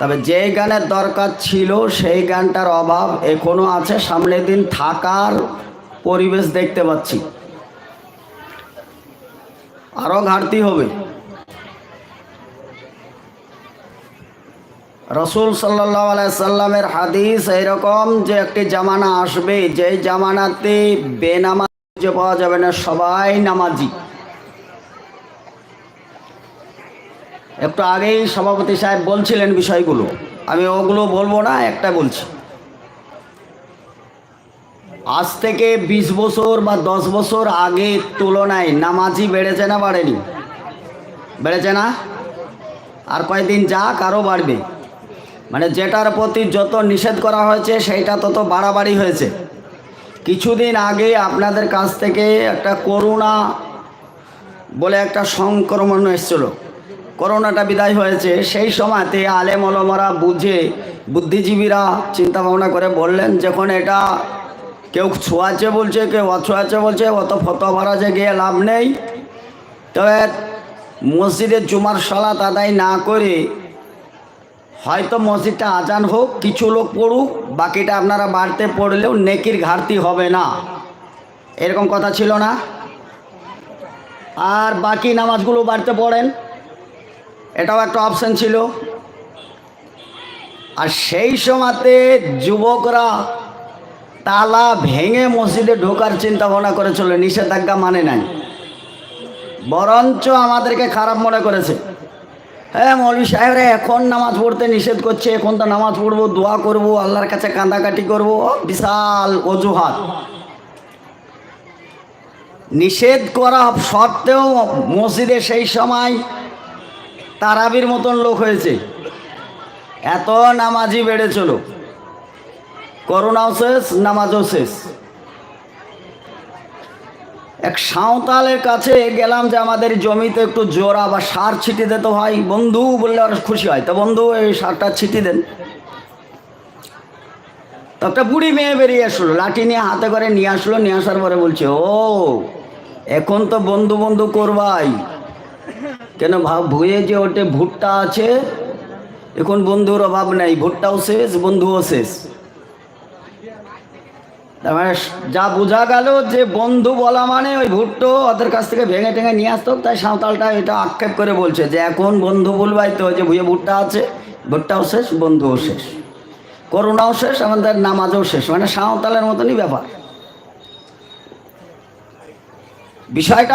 তবে যে গানের দরকার ছিল, সেই গানটার অভাব এখনও আছে। সামনের দিন থাকার পরিবেশ দেখতে পাচ্ছি। আরও ঘাটতি হবে। রসুল সাল্লাহ সাল্লামের হাদিস এইরকম যে একটি জামানা আসবে যে জামানাতে বেনামাজ পাওয়া যাবে না, সবাই নামাজি। একটু আগেই সভাপতি সাহেব বলছিলেন বিষয়গুলো। আমি ওগুলো বলব না, একটা বলছি। আজ থেকে বিশ বছর বা দশ বছর আগের তুলনায় নামাজি বেড়েছে না বাড়েনি? বেড়েছে না? আর কয়েকদিন যাক আরও বাড়বে। মানে যেটার প্রতি যত নিষেধ করা হয়েছে, সেইটা তত বাড়াবাড়ি হয়েছে। কিছুদিন আগে আপনাদের কাছ থেকে একটা করোনা বলে একটা সংক্রমণ এসেছিল। করোনাটা বিদায় হয়েছে, সেই সময়তে আলেম অলমরা বুঝে বুদ্ধিজীবীরা চিন্তা ভাবনা করে বললেন, যখন এটা কেউ ছোঁয়াচ্ছে বলছে, কেউ অছোঁয়াচ্ছে বলছে, অত ফতো ভাড়াজে গিয়ে লাভ নেই। তবে মসজিদে জুমার সালাত আদায় না করে হয়তো মসজিদটা আজান হোক, কিছু লোক পড়ুক, বাকিটা আপনারা বাড়তে পড়লেও নেকির ঘাটতি হবে না। এরকম কথা ছিল না। আর বাকি নামাজগুলো বাড়তে পড়েন। এটাও একটা অপশন ছিল। আর সেই সময়তে যুবকরা তালা ভেঙে মসজিদে ঢোকার চিন্তা ভাবনা করেছিল নিষেধাজ্ঞা মানে নাই। বরঞ্চ আমাদেরকে খারাপ মনে করেছে। হ্যাঁ মৌলী সাহেবরা, এখন নামাজ পড়তে নিষেধ করছে, এখন তো নামাজ পড়ব, দোয়া করব, আল্লাহর কাছে কাঁদাকাটি করব বিশাল অজুহাত। নিষেধ করা সত্ত্বেও মসজিদে সেই সময় তারাবির মতন লোক হয়েছে। এত নামাজি বেড়েছিল করোনাও শেষ, নামাজও শেষ। এক সাঁওতালের কাছে গেলাম যে আমাদের জমিতে একটু জোড়া বা সার ছিটি দিতে হয়। বন্ধু বললে আর খুশি হয়। তো বন্ধু, এই সারটা ছিটি দেন। তো একটা বুড়ি মেয়ে বেরিয়ে আসলো, লাঠি নিয়ে হাতে করে নিয়ে আসলো। নিয়ে আসার পরে বলছে, ও, এখন তো বন্ধু বন্ধু করবাই। কেন ভাব, ভুয়ে যে ওটে ভুট্টা আছে, এখন বন্ধুর অভাব নেই, ভুট্টাও শেষ, বন্ধুও শেষ। মানে যা বোঝা গেল যে বন্ধু বলা মানে ওই ভুট্টো ওদের কাছ থেকে ভেঙে টেঙে নিয়ে আসতো, তাই সাঁওতালটা এটা আক্ষেপ করে বলছে যে এখন বন্ধু বলবাই তো যে ভুয়ে ভুট্টা আছে, ভুট্টাও শেষ, বন্ধুও শেষ। করোনাও শেষ, আমাদের নামাজও শেষ মানে সাঁওতালের মতনই ব্যাপার। বিষয়টা